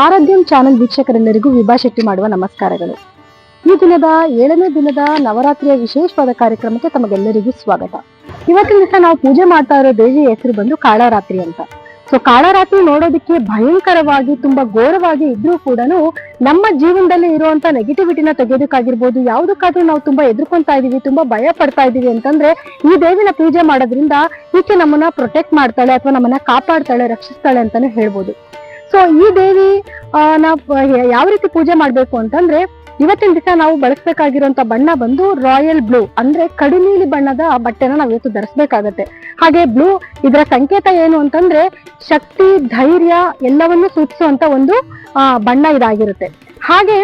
ಆರಾಧ್ಯಂ channel ವೀಕ್ಷಕರೆಲ್ಲರಿಗೂ ವಿಭಾ ಶೆಟ್ಟಿ ಮಾಡುವ ನಮಸ್ಕಾರಗಳು. ಈ ದಿನದ ಏಳನೇ ದಿನದ ನವರಾತ್ರಿಯ ವಿಶೇಷವಾದ ಕಾರ್ಯಕ್ರಮಕ್ಕೆ ತಮಗೆಲ್ಲರಿಗೂ ಸ್ವಾಗತ. ಇವತ್ತಿನ ದಿವಸ ನಾವು ಪೂಜೆ ಮಾಡ್ತಾ ಇರೋ ದೇವಿಯ ಹೆಸರು ಬಂದು ಕಾಳರಾತ್ರಿ ಅಂತ. ಸೊ ಕಾಳರಾತ್ರಿ ನೋಡೋದಕ್ಕೆ ಭಯಂಕರವಾಗಿ, ತುಂಬಾ ಘೋರವಾಗಿ ಇದ್ರೂ ಕೂಡ ನಮ್ಮ ಜೀವನದಲ್ಲಿ ಇರುವಂತ ನೆಗೆಟಿವಿಟಿನ ತೆಗೆಯೋದಕ್ಕಾಗಿರ್ಬೋದು, ಯಾವುದಕ್ಕಾದ್ರೂ ನಾವು ತುಂಬಾ ಎದುರ್ಕೊಂತಾ ಇದೀವಿ, ತುಂಬಾ ಭಯ ಪಡ್ತಾ ಇದೀವಿ ಅಂತಂದ್ರೆ ಈ ದೇವಿನ ಪೂಜೆ ಮಾಡೋದ್ರಿಂದ ಈಕೆ ನಮ್ಮನ್ನ ಪ್ರೊಟೆಕ್ಟ್ ಮಾಡ್ತಾಳೆ ಅಥವಾ ನಮ್ಮನ್ನ ಕಾಪಾಡ್ತಾಳೆ, ರಕ್ಷಿಸ್ತಾಳೆ ಅಂತಾನೆ ಹೇಳ್ಬೋದು. ಸೊ ಈ ದೇವಿ ನಾವು ಯಾವ ರೀತಿ ಪೂಜೆ ಮಾಡ್ಬೇಕು ಅಂತಂದ್ರೆ, ಇವತ್ತಿನ ದಿವಸ ನಾವು ಬಳಸಬೇಕಾಗಿರುವಂತ ಬಣ್ಣ ಬಂದು ರಾಯಲ್ ಬ್ಲೂ. ಅಂದ್ರೆ ಕಡಿನೀಲಿ ಬಣ್ಣದ ಬಟ್ಟೆನ ನಾವು ಇವತ್ತು ಧರಿಸಬೇಕಾಗತ್ತೆ. ಹಾಗೆ ಬ್ಲೂ, ಇದರ ಸಂಕೇತ ಏನು ಅಂತಂದ್ರೆ, ಶಕ್ತಿ, ಧೈರ್ಯ ಎಲ್ಲವನ್ನೂ ಸೂಚಿಸುವಂತ ಒಂದು ಬಣ್ಣ ಇದಾಗಿರುತ್ತೆ. ಹಾಗೆ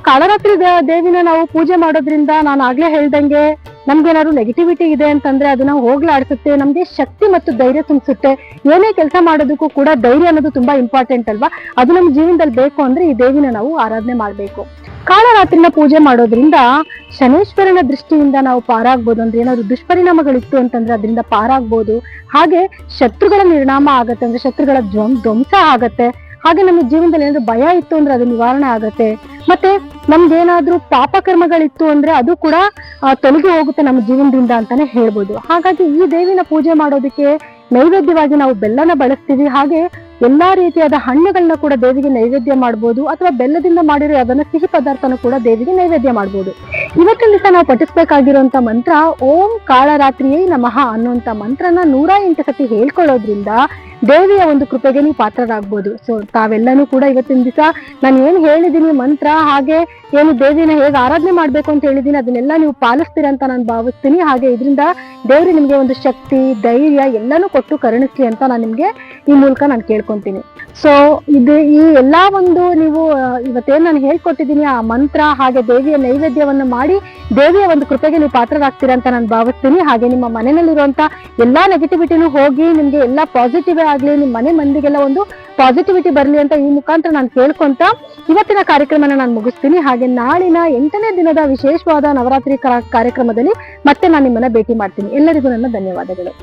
ಕಾಳರಾತ್ರಿ ದೇವಿನ ನಾವು ಪೂಜೆ ಮಾಡೋದ್ರಿಂದ ನಾನು ಆಗ್ಲೇ ಹೇಳ್ದಂಗೆ ನಮ್ಗೆ ಏನಾದ್ರು ನೆಗೆಟಿವಿಟಿ ಇದೆ ಅಂತಂದ್ರೆ ಅದನ್ನ ಹೋಗ್ಲಾಡ್ಸುತ್ತೆ, ನಮ್ಗೆ ಶಕ್ತಿ ಮತ್ತು ಧೈರ್ಯ ತುಂಬಿಸುತ್ತೆ. ಏನೇ ಕೆಲಸ ಮಾಡೋದಕ್ಕೂ ಕೂಡ ಧೈರ್ಯ ಅನ್ನೋದು ತುಂಬಾ ಇಂಪಾರ್ಟೆಂಟ್ ಅಲ್ವಾ? ಅದು ನಮ್ಮ ಜೀವನದಲ್ಲಿ ಬೇಕು ಅಂದ್ರೆ ಈ ದೇವಿನ ನಾವು ಆರಾಧನೆ ಮಾಡ್ಬೇಕು. ಕಾಳರಾತ್ರಿನ ಪೂಜೆ ಮಾಡೋದ್ರಿಂದ ಶನೇಶ್ವರನ ದೃಷ್ಟಿಯಿಂದ ನಾವು ಪಾರಾಗ್ಬೋದು ಅಂದ್ರೆ ಏನಾದ್ರು ದುಷ್ಪರಿಣಾಮಗಳಿತ್ತು ಅಂತಂದ್ರೆ ಅದರಿಂದ ಪಾರಾಗ್ಬೋದು. ಹಾಗೆ ಶತ್ರುಗಳ ನಿರ್ಣಾಮ ಆಗತ್ತೆ ಅಂದ್ರೆ ಶತ್ರುಗಳ ಧ್ವಂ- ಧ್ವಂಸ ಆಗತ್ತೆ. ಹಾಗೆ ನಮ್ಮ ಜೀವನದಲ್ಲಿ ಏನಾದ್ರು ಭಯ ಇತ್ತು ಅಂದ್ರೆ ಅದು ನಿವಾರಣೆ ಆಗತ್ತೆ. ಮತ್ತೆ ನಮ್ಗೇನಾದ್ರೂ ಪಾಪಕರ್ಮಗಳಿತ್ತು ಅಂದ್ರೆ ಅದು ಕೂಡ ತೊಲಗಿ ಹೋಗುತ್ತೆ ನಮ್ಮ ಜೀವನದಿಂದ ಅಂತಾನೆ ಹೇಳ್ಬೋದು. ಹಾಗಾಗಿ ಈ ದೇವಿನ ಪೂಜೆ ಮಾಡೋದಕ್ಕೆ ನೈವೇದ್ಯವಾಗಿ ನಾವು ಬೆಲ್ಲನ ಬಳಸ್ತೀವಿ. ಹಾಗೆ ಎಲ್ಲಾ ರೀತಿಯಾದ ಹಣ್ಣುಗಳನ್ನ ಕೂಡ ದೇವಿಗೆ ನೈವೇದ್ಯ ಮಾಡಬಹುದು ಅಥವಾ ಬೆಲ್ಲದಿಂದ ಮಾಡಿರೋ ಯಾವ್ದನ್ನ ಸಿಹಿ ಪದಾರ್ಥನ ಕೂಡ ದೇವಿಗೆ ನೈವೇದ್ಯ ಮಾಡಬಹುದು ಇವತ್ತಿನ ದಿವಸ ನಾವು ಪಠಿಸ್ಬೇಕಾಗಿರುವಂತ ಮಂತ್ರ ಓಂ ಕಾಳರಾತ್ರಿಯೇ ನಮಃ ಅನ್ನುವಂತ ಮಂತ್ರನ ನೂರ ಎಂಟು ಸತಿ ಹೇಳ್ಕೊಳ್ಳೋದ್ರಿಂದ ದೇವಿಯ ಒಂದು ಕೃಪೆಗೆ ನೀವು ಪಾತ್ರರಾಗ್ಬೋದು. ಸೊ ತಾವೆಲ್ಲನೂ ಕೂಡ ಇವತ್ತಿನ ದಿವಸ ನಾನು ಏನ್ ಹೇಳಿದೀನಿ ಮಂತ್ರ, ಹಾಗೆ ಏನು ದೇವಿನ ಹೇಗೆ ಆರಾಧನೆ ಮಾಡ್ಬೇಕು ಅಂತ ಹೇಳಿದೀನಿ ಅದನ್ನೆಲ್ಲ ನೀವು ಪಾಲಿಸ್ತೀರ ಅಂತ ನಾನು ಭಾವಿಸ್ತೀನಿ. ಹಾಗೆ ಇದರಿಂದ ದೇವರು ನಿಮ್ಗೆ ಒಂದು ಶಕ್ತಿ, ಧೈರ್ಯ ಎಲ್ಲನೂ ಕೊಟ್ಟು ಕರುಣಿಸ್ಲಿ ಅಂತ ನಾನು ನಿಮ್ಗೆ ಈ ಮೂಲಕ ನಾನು ಕೇಳ್ಕೊಂತೀನಿ. ಸೊ ಇದು ಈ ಎಲ್ಲಾ ಒಂದು ನೀವು ಇವತ್ತೇನು ನಾನು ಹೇಳ್ಕೊಟ್ಟಿದ್ದೀನಿ, ಆ ಮಂತ್ರ ಹಾಗೆ ದೇವಿಯ ನೈವೇದ್ಯವನ್ನು ಮಾಡಿ, ದೇವಿಯ ಒಂದು ಕೃಪೆಗೆ ನೀವು ಪಾತ್ರರಾಗ್ತೀರಾ ಅಂತ ನಾನು ಭಾವಿಸ್ತೀನಿ. ಹಾಗೆ ನಿಮ್ಮ ಮನೆಯಲ್ಲಿರುವಂತ ಎಲ್ಲಾ ನೆಗೆಟಿವಿಟಿನೂ ಹೋಗಿ, ನಿಮ್ಗೆ ಎಲ್ಲಾ ಪಾಸಿಟಿವ್ ಆಗ್ಲಿ ನಿಮ್ಮ ಮನೆ ಮಂದಿಗೆಲ್ಲ ಒಂದು ಪಾಸಿಟಿವಿಟಿ ಬರ್ಲಿ ಅಂತ ಈ ಮುಖಾಂತರ ನಾನು ಕೇಳ್ಕೊಂತ ಇವತ್ತಿನ ಕಾರ್ಯಕ್ರಮನ ನಾನು ಮುಗಿಸ್ತೀನಿ. ಹಾಗೆ ನಾಳಿನ ಎಂಟನೇ ದಿನದ ವಿಶೇಷವಾದ ನವರಾತ್ರಿ ಕಾರ್ಯಕ್ರಮದಲ್ಲಿ ಮತ್ತೆ ನಾನು ನಿಮ್ಮನ್ನ ಭೇಟಿ ಮಾಡ್ತೀನಿ. ಎಲ್ಲರಿಗೂ ನನ್ನ ಧನ್ಯವಾದಗಳು.